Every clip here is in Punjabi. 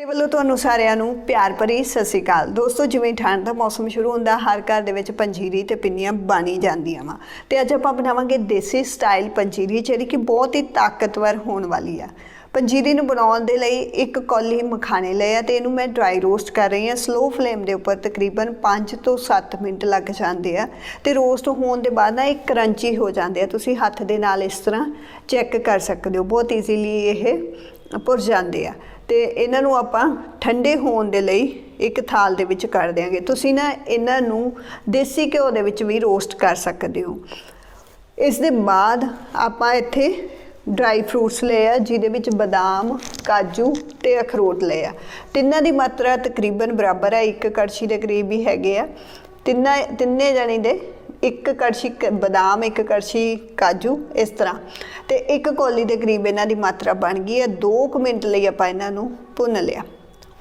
ਮੇਰੇ ਵੱਲੋਂ ਤੁਹਾਨੂੰ ਸਾਰਿਆਂ ਨੂੰ ਪਿਆਰ ਭਰੀ ਸਤਿ ਸ਼੍ਰੀ ਅਕਾਲ। ਦੋਸਤੋ, ਜਿਵੇਂ ਠੰਡ ਦਾ ਮੌਸਮ ਸ਼ੁਰੂ ਹੁੰਦਾ, ਹਰ ਘਰ ਦੇ ਵਿੱਚ ਪੰਜੀਰੀ ਤੇ ਪਿੰਨੀਆਂ ਬਣੀ ਜਾਂਦੀਆਂ ਵਾ। ਤੇ ਅੱਜ ਆਪਾਂ ਬਣਾਵਾਂਗੇ ਦੇਸੀ ਸਟਾਈਲ ਪੰਜੀਰੀ, ਜਿਹੜੀ ਕਿ ਬਹੁਤ ਹੀ ਤਾਕਤਵਰ ਹੋਣ ਵਾਲੀ ਆ। ਪੰਜੀਰੀ ਨੂੰ ਬਣਾਉਣ ਦੇ ਲਈ ਇੱਕ ਕੌਲੀ ਮਖਾਣੇ ਲਏ ਆ ਤੇ ਇਹਨੂੰ ਮੈਂ ਡਰਾਈ ਰੋਸਟ ਕਰ ਰਹੀ ਹਾਂ। ਸਲੋ ਫਲੇਮ ਦੇ ਉੱਪਰ ਤਕਰੀਬਨ 5 ਤੋਂ 7 ਮਿੰਟ ਲੱਗ ਜਾਂਦੇ ਆ ਤੇ ਰੋਸਟ ਹੋਣ ਦੇ ਬਾਅਦ ਨਾ ਇਹ ਕਰੰਚੀ ਹੋ ਜਾਂਦੇ ਆ। ਤੁਸੀਂ ਹੱਥ ਦੇ ਨਾਲ ਇਸ ਤਰ੍ਹਾਂ ਚੈੱਕ ਕਰ ਸਕਦੇ ਹੋ। ਬਹੁਤ ਈਜ਼ੀਲੀ ਇਹ ਭੁਰ ਜਾਂਦੇ ਆ। ਤੇ ਇਹਨਾਂ ਨੂੰ ਆਪਾਂ ਠੰਡੇ ਹੋਣ ਦੇ ਲਈ ਇੱਕ ਥਾਲ ਦੇ ਵਿੱਚ ਕਰ ਦਿਆਂਗੇ। ਤੁਸੀਂ ਨਾ ਇਹਨਾਂ ਨੂੰ ਦੇਸੀ ਘਿਓ ਦੇ ਵਿੱਚ ਵੀ ਰੋਸਟ ਕਰ ਸਕਦੇ ਹੋ। ਇਸ ਦੇ ਬਾਅਦ ਆਪਾਂ ਇੱਥੇ ਡਰਾਈ ਫਰੂਟਸ ਲਏ ਆ, ਜਿਹਦੇ ਵਿੱਚ ਬਦਾਮ, ਕਾਜੂ ਤੇ ਅਖਰੋਟ ਲਏ ਆ। ਤਿੰਨਾਂ ਦੀ ਮਾਤਰਾ ਤਕਰੀਬਨ ਬਰਾਬਰ ਹੈ ਇੱਕ ਕੜਛੀ ਦੇ ਕਰੀਬ ਹੀ ਹੈਗੇ ਆ। ਤਿੰਨਾਂ ਤਿੰਨੇ ਜਣੇ ਦੇ ਇੱਕ ਕੜਛੀ ਕ- ਬਦਾਮ, ਇੱਕ ਕੜਛੀ ਕਾਜੂ, ਇਸ ਤਰ੍ਹਾਂ। ਤੇ ਇੱਕ ਕੌਲੀ ਦੇ ਕਰੀਬ ਇਹਨਾਂ ਦੀ ਮਾਤਰਾ ਬਣ ਗਈ ਹੈ। 2 ਮਿੰਟ ਲਈ ਆਪਾਂ ਇਹਨਾਂ ਨੂੰ ਭੁੰਨ ਲਿਆ।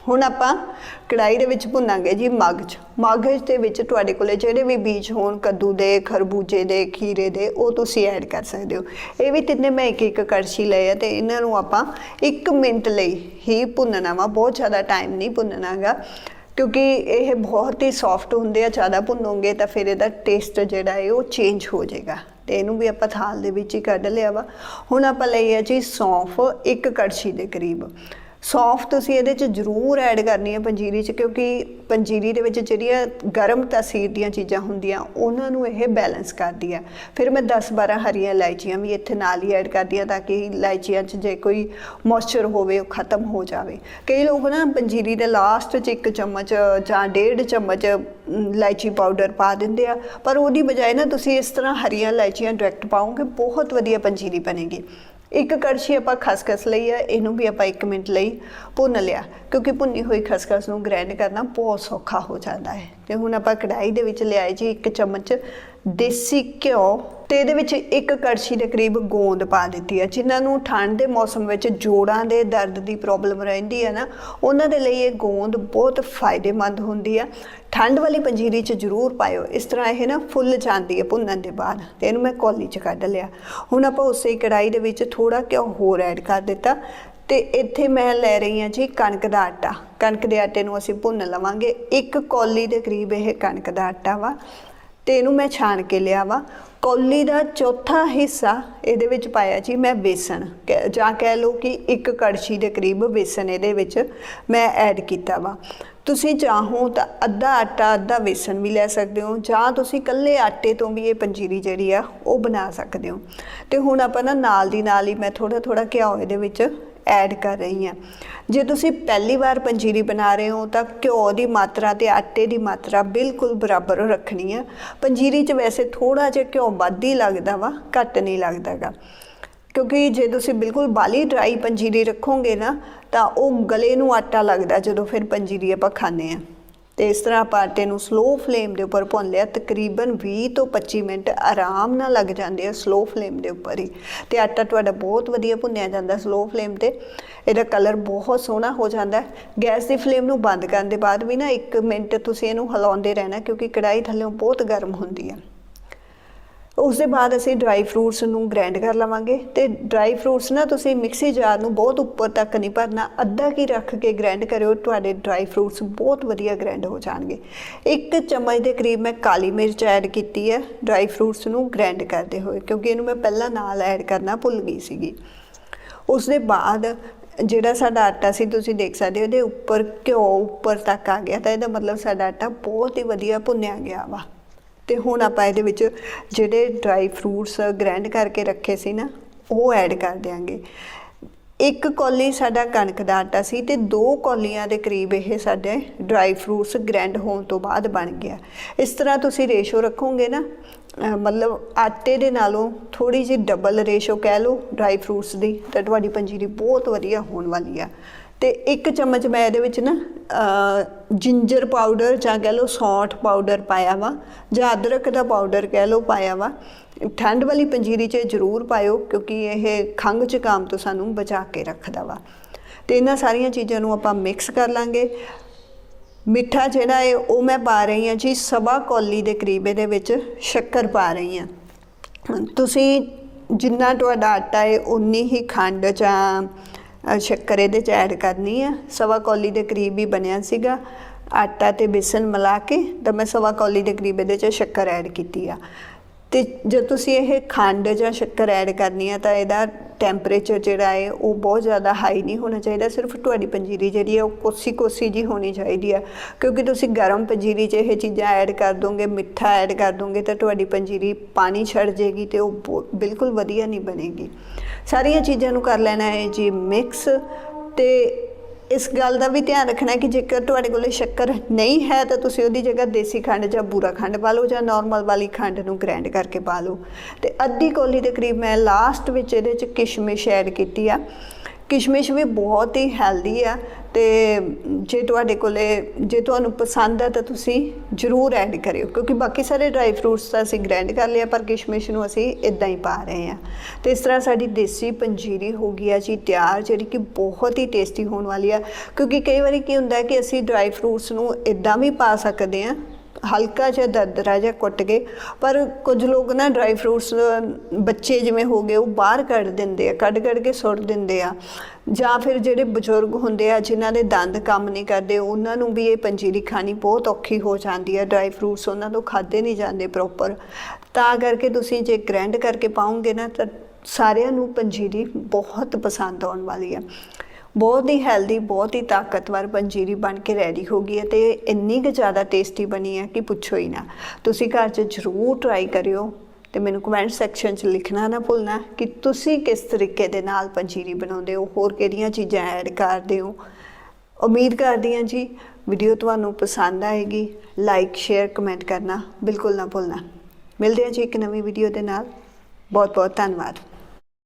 ਹੁਣ ਆਪਾਂ ਕੜਾਈ ਦੇ ਵਿੱਚ ਭੁੰਨਾਂਗੇ ਜੀ ਮਗਜ ਮਗਜ ਦੇ ਵਿੱਚ ਤੁਹਾਡੇ ਕੋਲੇ ਜਿਹੜੇ ਵੀ ਬੀਜ ਹੋਣ, ਕੱਦੂ ਦੇ, ਖਰਬੂਜੇ ਦੇ, ਖੀਰੇ ਦੇ, ਉਹ ਤੁਸੀਂ ਐਡ ਕਰ ਸਕਦੇ ਹੋ। ਇਹ ਵੀ ਤਿੰਨੇ ਮੈਂ ਇੱਕ ਇੱਕ ਕੜਛੀ ਲਏ ਆ ਤੇ ਇਹਨਾਂ ਨੂੰ ਆਪਾਂ 1 ਮਿੰਟ ਲਈ ਹੀ ਭੁੰਨਣਾ ਵਾ। ਬਹੁਤ ਜ਼ਿਆਦਾ ਟਾਈਮ ਨਹੀਂ ਭੁੰਨਣਾਗਾ। ਕਿਉਂਕਿ ਇਹ ਬਹੁਤ ਹੀ ਸੌਫਟ ਹੁੰਦੇ ਆ, ਜ਼ਿਆਦਾ ਭੁੰਨੋਗੇ ਤਾਂ ਫਿਰ ਇਹਦਾ ਟੇਸਟ ਜਿਹੜਾ ਹੈ ਉਹ ਚੇਂਜ ਹੋ ਜਾਏਗਾ। ਤੇ ਇਹਨੂੰ ਵੀ ਆਪਾਂ ਥਾਲ ਦੇ ਵਿੱਚ ਹੀ ਕੱਢ ਲਿਆ ਵਾ। ਹੁਣ ਆਪਾਂ ਲਈ ਹੈ ਜੀ ਸੌਂਫ ਇੱਕ ਕੜਛੀ ਦੇ ਕਰੀਬ। ਸੌਂਫ ਤੁਸੀਂ ਇਹਦੇ ਚ ਜ਼ਰੂਰ ਐਡ ਕਰਨੀ ਹੈ ਪੰਜੀਰੀ ਚ, ਕਿਉਂਕਿ ਪੰਜੀਰੀ ਦੇ ਵਿੱਚ ਜਿਹੜੀਆਂ ਗਰਮ ਤਾਸੀਰ ਦੀਆਂ ਚੀਜ਼ਾਂ ਹੁੰਦੀਆਂ, ਉਹਨਾਂ ਨੂੰ ਇਹ ਬੈਲੈਂਸ ਕਰਦੀ ਹੈ ਫਿਰ ਮੈਂ 10-12 ਹਰੀਆਂ ਇਲਾਇਚੀਆਂ ਵੀ ਇੱਥੇ ਨਾਲ ਹੀ ਐਡ ਕਰਦੀ ਹਾਂ ਤਾਂ ਕਿ ਇਲਾਇਚੀਆਂ 'ਚ ਜੇ ਕੋਈ ਮੋਇਸਚਰ ਹੋਵੇ, ਉਹ ਖਤਮ ਹੋ ਜਾਵੇ। ਕਈ ਲੋਕ ਨਾ ਪੰਜੀਰੀ ਦੇ ਲਾਸਟ 'ਚ ਇੱਕ ਚਮਚ ਜਾਂ ਡੇਢ ਚਮਚ ਇਲਾਇਚੀ ਪਾਊਡਰ ਪਾ ਦਿੰਦੇ ਆ, ਪਰ ਉਹਦੀ ਬਜਾਏ ਨਾ ਤੁਸੀਂ ਇਸ ਤਰ੍ਹਾਂ ਹਰੀਆਂ ਇਲਾਇਚੀਆਂ ਡਾਇਰੈਕਟ ਪਾਓਗੇ, ਬਹੁਤ ਵਧੀਆ ਪੰਜੀਰੀ ਬਣੇਗੀ। ਇੱਕ ਕੜਛੀ ਆਪਾਂ ਖਸਖਸ ਲਈ ਆ, ਇਹਨੂੰ ਵੀ ਆਪਾਂ 1 ਮਿੰਟ ਲਈ ਭੁੰਨ ਲਿਆ। ਕਿਉਂਕਿ ਭੁੰਨੀ ਹੋਈ ਖਸਖਸ ਨੂੰ ਗ੍ਰਾਈਂਡ ਕਰਨਾ ਬਹੁਤ ਸੌਖਾ ਹੋ ਜਾਂਦਾ ਹੈ। ਤੇ ਹੁਣ ਆਪਾਂ ਕੜਾਈ ਦੇ ਵਿੱਚ ਲਿਆਏ ਜੀ ਇੱਕ ਚਮਚ ਦੇਸੀ ਘਿਓ ਤੇ ਇਹਦੇ ਵਿੱਚ ਇੱਕ ਕੜਛੀ ਦੇ ਕਰੀਬ ਗੋਂਦ ਪਾ ਦਿੱਤੀ ਹੈ। ਜਿਨ੍ਹਾਂ ਨੂੰ ਠੰਡ ਦੇ ਮੌਸਮ ਵਿੱਚ ਜੋੜਾਂ ਦੇ ਦਰਦ ਦੀ ਪ੍ਰੋਬਲਮ ਰਹਿੰਦੀ ਹੈ ਨਾ, ਉਹਨਾਂ ਦੇ ਲਈ ਇਹ ਗੋਂਦ ਬਹੁਤ ਫਾਇਦੇਮੰਦ ਹੁੰਦੀ ਆ ਠੰਡ ਵਾਲੀ ਪੰਜੀਰੀ 'ਚ ਜ਼ਰੂਰ ਪਾਇਓ। ਇਸ ਤਰ੍ਹਾਂ ਇਹ ਨਾ ਫੁੱਲ ਜਾਂਦੀ ਹੈ ਭੁੰਨਣ ਦੇ ਬਾਅਦ। ਤੇ ਇਹਨੂੰ ਮੈਂ ਕੌਲੀ 'ਚ ਕੱਢ ਲਿਆ। ਹੁਣ ਆਪਾਂ ਉਸੇ ਹੀ ਕੜਾਈ ਦੇ ਵਿੱਚ ਥੋੜਾ ਘਿਓ ਹੋਰ ਐਡ ਕਰ ਦਿੱਤਾ। ਤੇ ਇੱਥੇ ਮੈਂ ਲੈ ਰਹੀ ਹਾਂ ਜੀ ਕਣਕ ਦਾ ਆਟਾ। ਕਣਕ ਦੇ ਆਟੇ ਨੂੰ ਅਸੀਂ ਭੁੰਨ ਲਵਾਂਗੇ। ਇੱਕ ਕੌਲੀ ਦੇ ਕਰੀਬ ਇਹ ਕਣਕ ਦਾ ਆਟਾ ਵਾ। ਤੇ ਇਹਨੂੰ ਮੈਂ ਛਾਣ ਕੇ ਲਿਆ ਵਾ। ਕੌਲੀ ਦਾ ਚੌਥਾ ਹਿੱਸਾ ਇਹਦੇ ਵਿੱਚ ਪਾਇਆ ਜੀ ਮੈਂ ਬੇਸਣ। ਕਹਿ- ਜਾਂ ਕਹਿ ਲਓ ਕਿ ਇੱਕ ਕੜਛੀ ਦੇ ਕਰੀਬ ਬੇਸਣ ਇਹਦੇ ਵਿੱਚ ਮੈਂ ਐਡ ਕੀਤਾ ਵਾ। ਤੁਸੀਂ ਚਾਹੋ ਤਾਂ ਅੱਧਾ ਆਟਾ, ਅੱਧਾ ਬੇਸਣ ਵੀ ਲੈ ਸਕਦੇ ਹੋ, ਜਾਂ ਤੁਸੀਂ ਇਕੱਲੇ ਆਟੇ ਤੋਂ ਵੀ ਇਹ ਪੰਜੀਰੀ ਜਿਹੜੀ ਆ, ਉਹ ਬਣਾ ਸਕਦੇ ਹੋ। ਤੇ ਹੁਣ ਆਪਾਂ ਨਾ ਨਾਲ ਦੀ ਨਾਲ ਹੀ ਮੈਂ ਥੋੜਾ ਥੋੜਾ ਘਿਓ ਇਹਦੇ ਵਿੱਚ ਐਡ ਕਰ ਰਹੀ ਹਾਂ। ਜੇ ਤੁਸੀਂ ਪਹਿਲੀ ਵਾਰ ਪੰਜੀਰੀ ਬਣਾ ਰਹੇ ਹੋ, ਤਾਂ ਘਿਓ ਦੀ ਮਾਤਰਾ ਤੇ ਆਟੇ ਦੀ ਮਾਤਰਾ ਬਿਲਕੁਲ ਬਰਾਬਰ ਰੱਖਣੀ ਹੈ ਪੰਜੀਰੀ 'ਚ ਵੈਸੇ ਥੋੜਾ ਜਿਹਾ ਘਿਓ ਵੱਧ ਹੀ ਲੱਗਦਾ ਵਾ, ਘੱਟ ਨਹੀਂ ਲੱਗਦਾਗਾ। ਕਿਉਂਕਿ ਜੇ ਤੁਸੀਂ ਬਿਲਕੁਲ ਬਾਲੀ ਡਰਾਈ ਪੰਜੀਰੀ ਰੱਖੋਗੇ ਨਾ, ਤਾਂ ਉਹ ਗਲੇ ਨੂੰ ਆਟਾ ਲੱਗਦਾ ਜਦੋਂ ਫਿਰ ਪੰਜੀਰੀ ਆਪਾਂ ਖਾਂਦੇ ਆ ਤੇ ਇਸ ਤਰ੍ਹਾਂ ਆਪਾਂ ਆਟੇ ਨੂੰ ਸਲੋ ਫਲੇਮ ਦੇ ਉੱਪਰ ਭੁੰਨ ਲਿਆ, ਤਕਰੀਬਨ 20 ਤੋਂ 25 ਮਿੰਟ ਆਰਾਮ ਨਾਲ ਲੱਗ ਜਾਂਦੇ ਆ ਸਲੋ ਫਲੇਮ ਦੇ ਉੱਪਰ ਹੀ। ਤੇ ਆਟਾ ਤੁਹਾਡਾ ਬਹੁਤ ਵਧੀਆ ਭੁੰਨਿਆ ਜਾਂਦਾ ਸਲੋ ਫਲੇਮ ਤੇ। ਇਹਦਾ ਕਲਰ ਬਹੁਤ ਸੋਹਣਾ ਹੋ ਜਾਂਦਾ। ਗੈਸ ਦੀ ਫਲੇਮ ਨੂੰ ਬੰਦ ਕਰਨ ਦੇ ਬਾਅਦ ਵੀ ਨਾ 1 ਮਿੰਟ ਤੁਸੀਂ ਇਹਨੂੰ ਹਿਲਾਉਂਦੇ ਰਹਿਣਾ ਕਿਉਂਕਿ ਕੜਾਈ ਥੱਲੇੋਂ ਬਹੁਤ ਗਰਮ ਹੁੰਦੀ ਹੈ ਉਸ ਦੇ ਬਾਅਦ ਅਸੀਂ ਡਰਾਈ ਫਰੂਟਸ ਨੂੰ ਗ੍ਰਾਈਂਡ ਕਰ ਲਵਾਂਗੇ ਤੇ ਡਰਾਈ ਫਰੂਟਸ ਨਾ ਤੁਸੀਂ ਮਿਕਸੀ ਜਾਰ ਨੂੰ ਬਹੁਤ ਉੱਪਰ ਤੱਕ ਨਹੀਂ ਭਰਨਾ, ਅੱਧਾ ਕੀ ਰੱਖ ਕੇ ਗ੍ਰਾਈਂਡ ਕਰਿਓ, ਤੁਹਾਡੇ ਡਰਾਈ ਫਰੂਟਸ ਬਹੁਤ ਵਧੀਆ ਗ੍ਰਾਈਂਡ ਹੋ ਜਾਣਗੇ। ਇੱਕ ਚਮਚ ਦੇ ਕਰੀਬ ਮੈਂ ਕਾਲੀ ਮਿਰਚ ਐਡ ਕੀਤੀ ਹੈ ਡਰਾਈ ਫਰੂਟਸ ਨੂੰ ਗ੍ਰਾਈਂਡ ਕਰਦੇ ਹੋਏ, ਕਿਉਂਕਿ ਇਹਨੂੰ ਮੈਂ ਪਹਿਲਾਂ ਨਾਲ ਐਡ ਕਰਨਾ ਭੁੱਲ ਗਈ ਸੀਗੀ। ਉਸ ਦੇ ਬਾਅਦ ਜਿਹੜਾ ਸਾਡਾ ਆਟਾ ਸੀ, ਤੁਸੀਂ ਦੇਖ ਸਕਦੇ ਹੋ, ਇਹਦੇ ਉੱਪਰ ਘਿਓ ਉੱਪਰ ਤੱਕ ਆ ਗਿਆ, ਤਾਂ ਇਹਦਾ ਮਤਲਬ ਸਾਡਾ ਆਟਾ ਬਹੁਤ ਹੀ ਵਧੀਆ ਭੁੰਨਿਆ ਗਿਆ ਵਾ। ਤੇ ਹੁਣ ਆਪਾਂ ਇਹਦੇ ਵਿੱਚ ਜਿਹੜੇ ਡਰਾਈ ਫਰੂਟਸ ਗ੍ਰੈਂਡ ਕਰਕੇ ਰੱਖੇ ਸੀ ਨਾ, ਉਹ ਐਡ ਕਰ ਦਿਆਂਗੇ। ਇੱਕ ਕੌਲੀ ਸਾਡਾ ਕਣਕ ਦਾ ਆਟਾ ਸੀ ਤੇ ਦੋ ਕੌਲੀਆਂ ਦੇ ਕਰੀਬ ਇਹ ਸਾਡੇ ਡਰਾਈ ਫਰੂਟਸ ਗ੍ਰਾਈਂਡ ਹੋਣ ਤੋਂ ਬਾਅਦ ਬਣ ਗਿਆ। ਇਸ ਤਰ੍ਹਾਂ ਤੁਸੀਂ ਰੇਸ਼ੋ ਰੱਖੋਗੇ ਨਾ ਮਤਲਬ ਆਟੇ ਦੇ ਨਾਲੋਂ ਥੋੜੀ ਜਿਹੀ ਡਬਲ ਰੇਸ਼ੋ ਕਹਿ ਲਓ ਡਰਾਈ ਫਰੂਟਸ ਦੀ, ਤਾਂ ਤੁਹਾਡੀ ਪੰਜੀਰੀ ਬਹੁਤ ਵਧੀਆ ਹੋਣ ਵਾਲੀ ਆ। ਤੇ ਇੱਕ ਚਮਚ ਮੈਂ ਇਹਦੇ ਵਿੱਚ ਨਾ ਜਿੰਜਰ ਪਾਊਡਰ ਜਾਂ ਕਹਿ ਲਓ ਸੌਂਠ ਪਾਊਡਰ ਪਾਇਆ ਵਾ, ਜਾਂ ਅਦਰਕ ਦਾ ਪਾਊਡਰ ਕਹਿ ਲਓ ਪਾਇਆ ਵਾ, ਠੰਡ ਵਾਲੀ ਪੰਜੀਰੀ 'ਚ ਜ਼ਰੂਰ ਪਾਇਓ, ਕਿਉਂਕਿ ਇਹ ਖੰਘ ਜ਼ੁਕਾਮ ਤੋਂ ਸਾਨੂੰ ਬਚਾ ਕੇ ਰੱਖਦਾ ਵਾ। ਤੇ ਇਹਨਾਂ ਸਾਰੀਆਂ ਚੀਜ਼ਾਂ ਨੂੰ ਆਪਾਂ ਮਿਕਸ ਕਰ ਲਾਂਗੇ। ਮਿੱਠਾ ਜਿਹੜਾ ਹੈ ਉਹ ਮੈਂ ਪਾ ਰਹੀ ਹਾਂ ਜੀ, ਸਵਾ ਕੌਲੀ ਦੇ ਕਰੀਬ ਇਹਦੇ ਵਿੱਚ ਸ਼ੱਕਰ ਪਾ ਰਹੀ ਹਾਂ। ਤੁਸੀਂ ਜਿੰਨਾ ਤੁਹਾਡਾ ਆਟਾ ਹੈ ਉਨੀ ਹੀ ਖੰਡ ਜਾਂ ਸ਼ੱਕਰ ਇਹਦੇ ਚ ਐਡ ਕਰਨੀ ਆ, ਸਵਾ ਕੌਲੀ ਦੇ ਕਰੀਬ ਹੀ ਬਣਿਆ ਸੀਗਾ। ਆਟਾ ਤੇ ਬੇਸਨ ਮਿਲਾ ਕੇ ਤਾਂ ਮੈਂ ਸਵਾ ਕੌਲੀ ਦੇ ਕਰੀਬ ਇਹਦੇ ਚ ਸ਼ੱਕਰ ਐਡ ਕੀਤੀ ਆ। ਤੇ ਜਦ ਤੁਸੀਂ ਇਹ ਖੰਡ ਜਾਂ ਸ਼ੱਕਰ ਐਡ ਕਰਨੀ ਆ ਤਾਂ ਇਹਦਾ ਟੈਂਪਰੇਚਰ ਜਿਹੜਾ ਹੈ ਉਹ ਬਹੁਤ ਜ਼ਿਆਦਾ ਹਾਈ ਨਹੀਂ ਹੋਣਾ ਚਾਹੀਦਾ, ਸਿਰਫ ਤੁਹਾਡੀ ਪੰਜੀਰੀ ਜਿਹੜੀ ਹੈ ਉਹ ਕੋਸੀ ਕੋਸੀ ਜੀ ਹੋਣੀ ਚਾਹੀਦੀ ਹੈ ਕਿਉਂਕਿ ਤੁਸੀਂ ਗਰਮ ਪੰਜੀਰੀ 'ਚ ਇਹ ਚੀਜ਼ਾਂ ਐਡ ਕਰ ਦੋਗੇ, ਮਿੱਠਾ ਐਡ ਕਰ ਦੋਗੇ ਤਾਂ ਤੁਹਾਡੀ ਪੰਜੀਰੀ ਪਾਣੀ ਛੱਡ ਜੇਗੀ ਤੇ ਉਹ ਬਹੁ- ਬਿਲਕੁਲ ਵਧੀਆ ਨਹੀਂ ਬਣੇਗੀ। ਸਾਰੀਆਂ ਚੀਜ਼ਾਂ ਨੂੰ ਕਰ ਲੈਣਾ ਹੈ ਜੀ ਮਿਕਸ ਤੇ ਇਸ ਗੱਲ ਦਾ ਵੀ ਧਿਆਨ ਰੱਖਣਾ ਕਿ ਜੇਕਰ ਤੁਹਾਡੇ ਕੋਲੇ ਸ਼ੱਕਰ ਨਹੀਂ ਹੈ, ਤਾਂ ਤੁਸੀਂ ਉਹਦੀ ਜਗ੍ਹਾ ਦੇਸੀ ਖੰਡ ਜਾਂ ਬੂਰਾ ਖੰਡ ਪਾ ਲਓ ਜਾਂ ਨਾਰਮਲ ਵਾਲੀ ਖੰਡ ਨੂੰ ਗ੍ਰਾਈਂਡ ਕਰਕੇ ਪਾ ਲਓ। ਤੇ ਅੱਧੀ ਕੋਲੀ ਦੇ ਕਰੀਬ ਮੈਂ ਲਾਸਟ ਵਿੱਚ ਇਹਦੇ ਚ ਕਿਸ਼ਮਿਸ਼ ਐਡ ਕੀਤੀ ਆ। ਕਿਸ਼ਮਿਸ਼ ਵੀ ਬਹੁਤ ਹੀ ਹੈਲਦੀ ਆ ਤੇ ਜੇ ਤੁਹਾਡੇ ਕੋਲੇ, ਜੇ ਤੁਹਾਨੂੰ ਪਸੰਦ ਆ ਤਾਂ ਤੁਸੀਂ ਜ਼ਰੂਰ ਐਡ ਕਰਿਓ, ਕਿਉਂਕਿ ਬਾਕੀ ਸਾਰੇ ਡਰਾਈ ਫਰੂਟਸ ਤਾਂ ਅਸੀਂ ਗ੍ਰਾਈਂਡ ਕਰ ਲਿਆ, ਪਰ ਕਿਸ਼ਮਿਸ਼ ਨੂੰ ਅਸੀਂ ਇਦਾਂ ਹੀ ਪਾ ਰਹੇ ਆ। ਤੇ ਇਸ ਤਰ੍ਹਾਂ ਸਾਡੀ ਦੇਸੀ ਪੰਜੀਰੀ ਹੋ ਗਈ ਆ ਜੀ, ਤਿਆਰ, ਜਿਹੜੀ ਕਿ ਬਹੁਤ ਹੀ ਟੇਸਟੀ ਹੋਣ ਵਾਲੀ ਆ, ਕਿਉਂਕਿ ਕਈ ਵਾਰੀ ਕੀ ਹੁੰਦਾ ਹੈ ਕਿ ਅਸੀਂ ਡਰਾਈ ਫਰੂਟਸ ਨੂੰ ਇਦਾਂ ਵੀ ਪਾ ਸਕਦੇ ਆ ਹਲਕਾ ਜਿਹਾ ਦਰਦਰਾ ਜਿਹਾ ਕੁੱਟ ਕੇ, ਪਰ ਕੁਝ ਲੋਕ ਨਾ ਡਰਾਈ ਫਰੂਟਸ ਬੱਚੇ ਜਿਵੇਂ ਹੋ ਗਏ, ਉਹ ਬਾਹਰ ਕੱਢ ਦਿੰਦੇ ਆ, ਕੱਢ ਕੱਢ ਕੇ ਸੁੱਟ ਦਿੰਦੇ ਆ। ਜਾਂ ਫਿਰ ਜਿਹੜੇ ਬਜ਼ੁਰਗ ਹੁੰਦੇ ਆ, ਜਿਨ੍ਹਾਂ ਦੇ ਦੰਦ ਕੰਮ ਨਹੀਂ ਕਰਦੇ, ਉਹਨਾਂ ਨੂੰ ਵੀ ਇਹ ਪੰਜੀਰੀ ਖਾਣੀ ਬਹੁਤ ਔਖੀ ਹੋ ਜਾਂਦੀ ਹੈ ਡਰਾਈ ਫਰੂਟਸ ਉਹਨਾਂ ਤੋਂ ਖਾਦੇ ਨਹੀਂ ਜਾਂਦੇ ਪ੍ਰੋਪਰ ਤਾਂ ਕਰਕੇ ਤੁਸੀਂ ਜੇ ਗ੍ਰੈਂਡ ਕਰਕੇ ਪਾਉਂਗੇ ਨਾ, ਤਾਂ ਸਾਰਿਆਂ ਨੂੰ ਪੰਜੀਰੀ ਬਹੁਤ ਪਸੰਦ ਆਉਣ ਵਾਲੀ ਹੈ ਬਹੁਤ ਹੀ ਹੈਲਦੀ ਬਹੁਤ ਹੀ ਤਾਕਤਵਰ ਪੰਜੀਰੀ ਬਣ ਕੇ ਰੈਡੀ ਹੋ ਗਈ ਹੈ ਤੇ ਇੰਨੀ ਕੁ ਜ਼ਿਆਦਾ ਟੇਸਟੀ ਬਣੀ ਹੈ ਕਿ ਪੁੱਛੋ ਹੀ ਨਾ। ਤੁਸੀਂ ਘਰ 'ਚ ਜ਼ਰੂਰ ਟਰਾਈ ਕਰਿਓ ਤੇ ਮੈਨੂੰ ਕਮੈਂਟ ਸੈਕਸ਼ਨ 'ਚ ਲਿਖਣਾ ਨਾ ਭੁੱਲਣਾ ਕਿ ਤੁਸੀਂ ਕਿਸ ਤਰੀਕੇ ਦੇ ਨਾਲ ਪੰਜੀਰੀ ਬਣਾਉਂਦੇ ਹੋ, ਹੋਰ ਕਿਹੜੀਆਂ ਚੀਜ਼ਾਂ ਐਡ ਕਰਦੇ ਹੋ। ਉਮੀਦ ਕਰਦੀ ਹਾਂ ਜੀ ਵੀਡੀਓ ਤੁਹਾਨੂੰ ਪਸੰਦ ਆਏਗੀ। ਲਾਈਕ ਸ਼ੇਅਰ ਕਮੈਂਟ ਕਰਨਾ ਬਿਲਕੁਲ ਨਾ ਭੁੱਲਣਾ। ਮਿਲਦੇ ਹਾਂ ਜੀ ਇੱਕ ਨਵੀਂ ਵੀਡੀਓ ਦੇ ਨਾਲ। ਬਹੁਤ ਬਹੁਤ ਧੰਨਵਾਦ।